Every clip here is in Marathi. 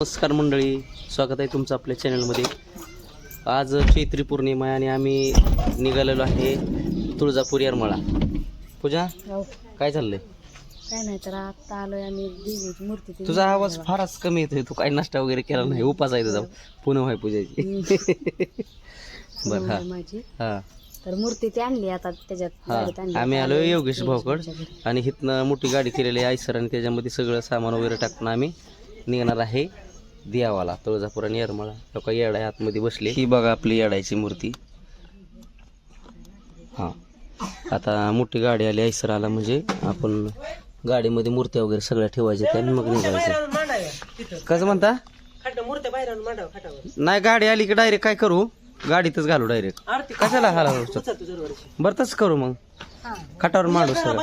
नमस्कार मंडळी स्वागत आहे तुमचं आपल्या चॅनलमध्ये. आज चैत्री पौर्णिमा आहे आणि आम्ही निघालेलो आहे तुळजापूर येरमाळा. पूजा हो. काय चाललंय? काय नाही तर आता आलोय आम्ही देवीची मूर्ती ती तुझा आवाज फारच कमी येतोय तू काही नाश्ता वगैरे केला नाही उपास आहे तुझा. पुन्हा आहे पूजाची. बरं हा. माझी हा. तर मूर्ती ती आणली आता त्याच्यात हा. गाडीत आणली. आम्ही आलो योगेश घरी. आणि हिथनं मोठी गाडी केलेली आहे आयसर आणि त्याच्यामध्ये सगळं सामान वगैरे टाकून आम्ही निघणार आहे. दियावाला तुळजापूर आणि येरमाळा. लोक येडा आहे आतमध्ये बसले. ही बघा आपली येडायची मूर्ती. हा. आता मोठी गाडी आली आयसर आला म्हणजे आपण गाडीमध्ये मूर्त्या वगैरे सगळ्या ठेवायच्या त्या आणि मग निघायचं. कसं म्हणता? नाही गाडी आली की डायरेक्ट काय करू? गाडीतच घालू डायरेक्ट कशाला हाला बरं तसं करू मग. खाटावर मांडू सगळं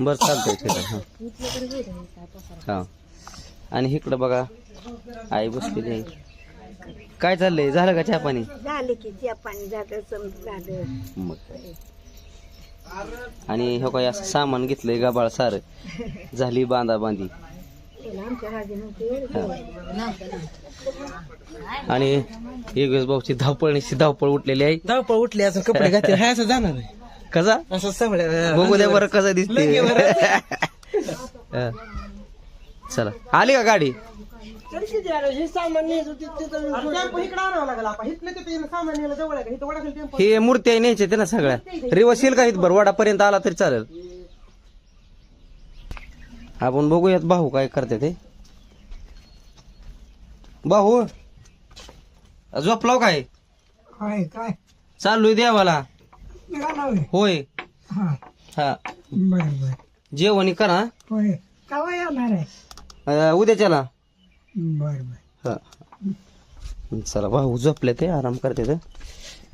बरं चालतंय ठीक आहे. हा. आणि इकडं बघा आई बसलेली आहे. काय चाललंय? झालं का चहा पाणी? झाले की त्या पाणी झालं समज झालं. मग. काय. आणि हे काय असं सामान घेतलंय गबाळ सार. झाली बांधा बांधी आमच्या राजी नव्हते आणि योगेश भाऊची धावपळ निश्चित धावपळ उठलेली आहे. धावपळ उठली असं कपडे घातले. हाय असं जाणार कसा? असं सगळ्या बघू द्या बरं कसं दिसते हा. चला. आली का गाडी? हे मूर्ती आहे न्यायचे ते ना सगळ्या. येईल का इथं? वडापर्यंत आला तरी चालेल. आपण बघूयात भाऊ काय करते ते. भाऊ झोपलाव काय? काय काय? चाललोय देवाला. निघाला होय होय. हा. हा. बर बर. जेवणी करा. होय. केव्हा येणार आहे? अं, उद्याच्याला? बर बर. हा. चला भाऊ झोपले ते आराम करते ते.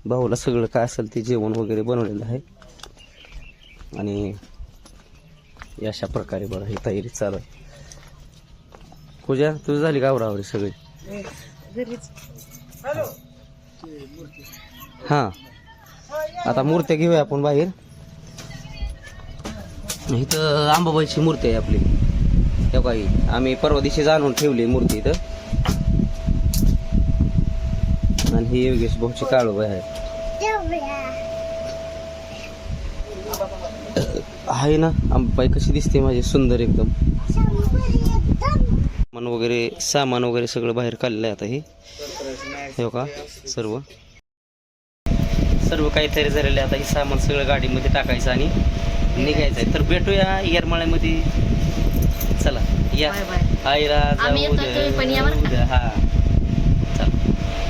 भाऊला सगळं काय असेल ते जेवण वगैरे बनवलेलं आहे. आणि अशा प्रकारे बघा ही तयारी चालू आहे. पूजा तुझी झाली गावरावरी सगळी? घरीच हा. आता मूर्त्या घेऊया आपण बाहेर. इथं आंबाबाईची मूर्ती आहे आपली. हे बाई. आम्ही परवा दिवशी जाणून ठेवली मूर्ती इथं. आणि ही योगेश भाऊची काळूबाई आहे. आहे ना? आंबाबाई कशी दिसते माझी सुंदर एकदम. सामान वगैरे सामान वगैरे सगळं बाहेर काढलेलं आहे आता हे. हो का सर्व. सर्व काही तयारी झालेलं आहे आता. हे सामान सगळं गाडीमध्ये टाकायचं आणि निघायचं आहे. तर भेटूया येरमाळ्यामध्ये. या. आम्ही येतो, तुम्ही पण या बरं का? हा.